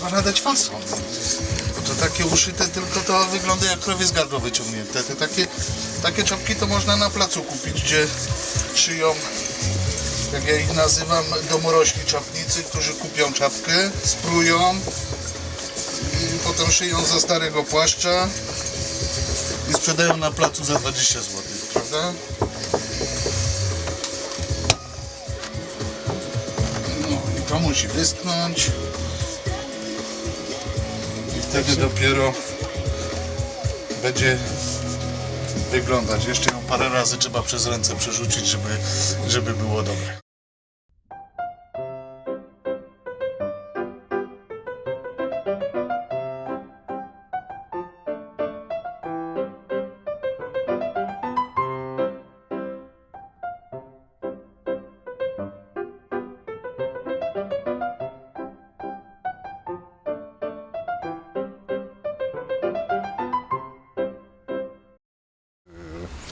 trzeba nadać fason. Bo to takie uszyte tylko to wygląda jak krowie z gardła wyciągnięte. Te takie, takie czapki to można na placu kupić, gdzie szyją, jak ja ich nazywam, domorośli czapnicy, którzy kupią czapkę, spróją i potem szyją za starego płaszcza i sprzedają na placu za 20 zł, prawda? No i to musi wyschnąć. I wtedy dopiero będzie wyglądać. Jeszcze ją parę razy trzeba przez ręce przerzucić, żeby, żeby było dobre.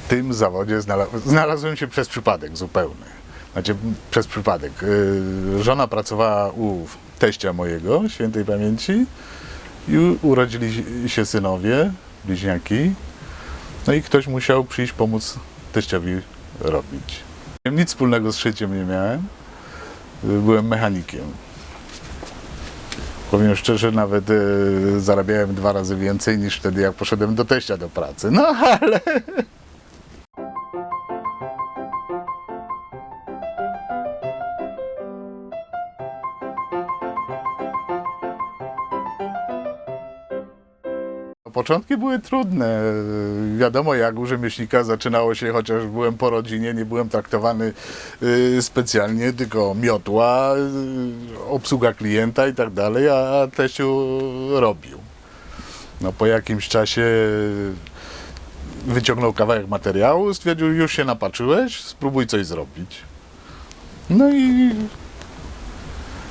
Tym zawodzie znala- znalazłem się przez przypadek zupełny. Znaczy przez przypadek. Yy, Żona pracowała u teścia mojego, świętej pamięci i urodzili się synowie, bliźniaki. No i ktoś musiał przyjść pomóc teściowi robić. Nic wspólnego z szyciem nie miałem. Yy, Byłem mechanikiem. Powiem szczerze, nawet yy, zarabiałem dwa razy więcej niż wtedy, jak poszedłem do teścia do pracy. No ale Początki były trudne. Wiadomo, jak u rzemieślnika zaczynało się, chociaż byłem po rodzinie, nie byłem traktowany y, specjalnie, tylko miotła, y, obsługa klienta i tak dalej, a teściu robił. No po jakimś czasie wyciągnął kawałek materiału, stwierdził, już się napatrzyłeś, spróbuj coś zrobić. No i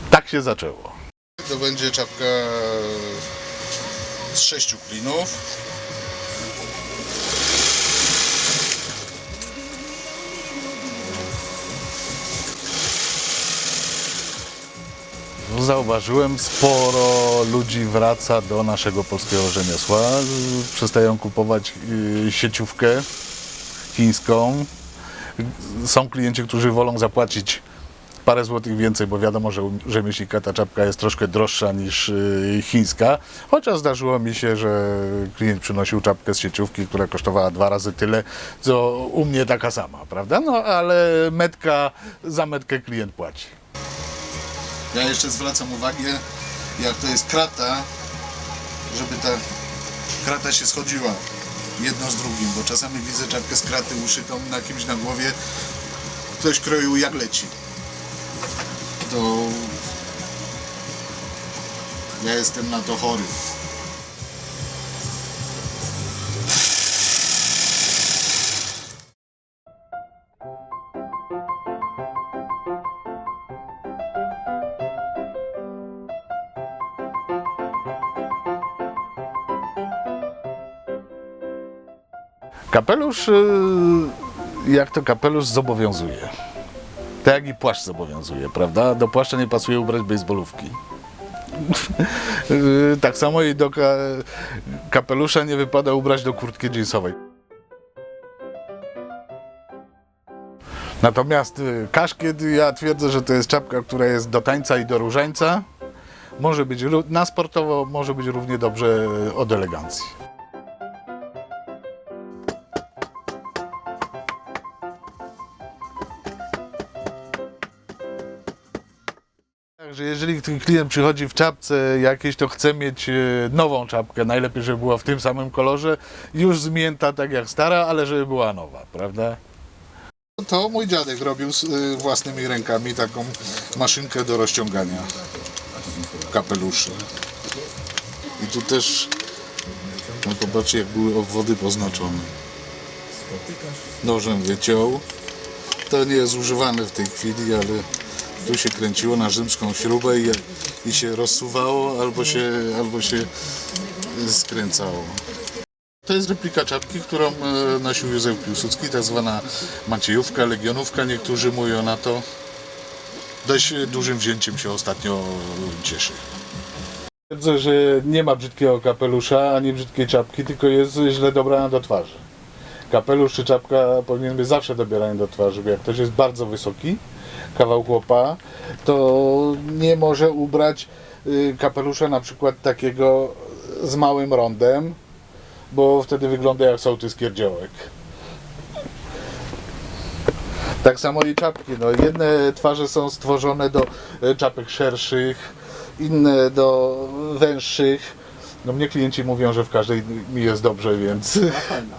tak się zaczęło. To będzie czapka z sześciu klinów. Zauważyłem, sporo ludzi wraca do naszego polskiego rzemiosła. Przestają kupować y, sieciówkę chińską. Są klienci, którzy wolą zapłacić parę złotych więcej, bo wiadomo, że rzemieślnika ta czapka jest troszkę droższa niż y, chińska. Chociaż zdarzyło mi się, że klient przynosił czapkę z sieciówki, która kosztowała dwa razy tyle, co u mnie taka sama, prawda? No ale metka, za metkę klient płaci. Ja jeszcze zwracam uwagę, jak to jest krata, żeby ta krata się schodziła jedno z drugim, bo czasami widzę czapkę z kraty uszytą na kimś na głowie, ktoś kroił jak leci. To ja jestem na to chory. Kapelusz, y, jak to kapelusz zobowiązuje. Tak jak i płaszcz zobowiązuje, prawda? Do płaszcza nie pasuje ubrać bejsbolówki. Y, tak samo i do ka kapelusza nie wypada ubrać do kurtki jeansowej. Natomiast y, kaszkiet, ja twierdzę, że to jest czapka, która jest do tańca i do różańca. Może być na sportowo, może być równie dobrze od elegancji. Także jeżeli klient przychodzi w czapce jakiejś, to chce mieć e, nową czapkę, najlepiej, żeby była w tym samym kolorze, już zmięta tak jak stara, ale żeby była nowa, prawda? To mój dziadek robił z y, własnymi rękami taką maszynkę do rozciągania kapeluszy. I tu też, no popatrzcie jak były obwody poznaczone. Nożem wyciął. To nie jest używane w tej chwili, ale tu się kręciło na rzymską śrubę i, i się rozsuwało albo się, albo się skręcało. To jest replika czapki, którą e, nosił Józef Piłsudski, tak zwana Maciejówka, Legionówka, niektórzy mówią na to. Dość dużym wzięciem się ostatnio cieszy. Twierdzę, że nie ma brzydkiego kapelusza ani brzydkiej czapki, tylko jest źle dobrana do twarzy. Kapelusz czy czapka powinien być zawsze dobierany do twarzy, bo jak ktoś jest bardzo wysoki, kawał chłopa, to nie może ubrać y, kapelusza na przykład takiego z małym rondem, bo wtedy wygląda jak sołtys kierdziołek. Tak samo i czapki. No, jedne twarze są stworzone do e, czapek szerszych, inne do węższych. No mnie klienci mówią, że w każdej mi jest dobrze, więc Fajna.